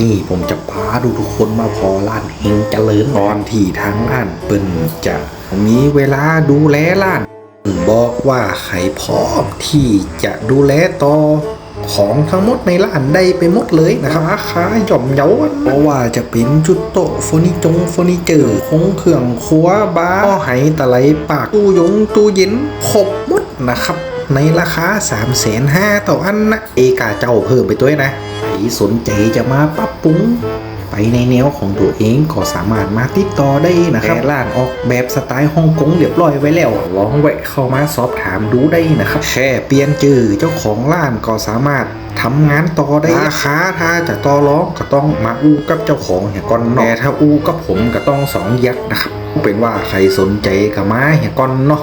นี้ผมจะพาดูทุกคนมาพอร้านเฮงเจริญก่อนที่ทางร้านเปิ่นจะมีเวลาดูแลร้าน บอกว่าใครพร้อมที่จะดูแลต่อของทั้งหมดในร้านได้ไปหมดเลยนะครับราคาหย่อมเยาว์เพราะว่าจะเป็นจุดโต๊ะเฟอร์นิจงเฟอร์นิเจอร์คงเครื่องครัวบาร์หม้อไหตะไลปากตู้ยงตู้เย็นครบหมดนะครับ ในราคา3 5 0 0 0ต่ออันนะเอกาเจ้าเพิ่มไปด้วยนะใครสนใจจะมาปรับปรุงไปในแนวของตัวเองก็สามารถมาติดต่อได้นะครับร้านออกแบบสไตล์ฮ่องกงเรียบร้อยไว้แล้วลองแวะเข้ามาสอบถามดูได้นะครับแค่เปลี่ยนจื่อเจ้าของร้านก็สามารถทำงานต่อได้ราคาถ้าจะต่อร้องก็ต้องมาอู้กับเจ้าของเหี่ยก่อนเนาะแต่ถ้าอู้กับผมก็ต้องสองยักษ์นะครับเป็นว่าใครสนใจก็มาเหี่ยก่อนเนาะ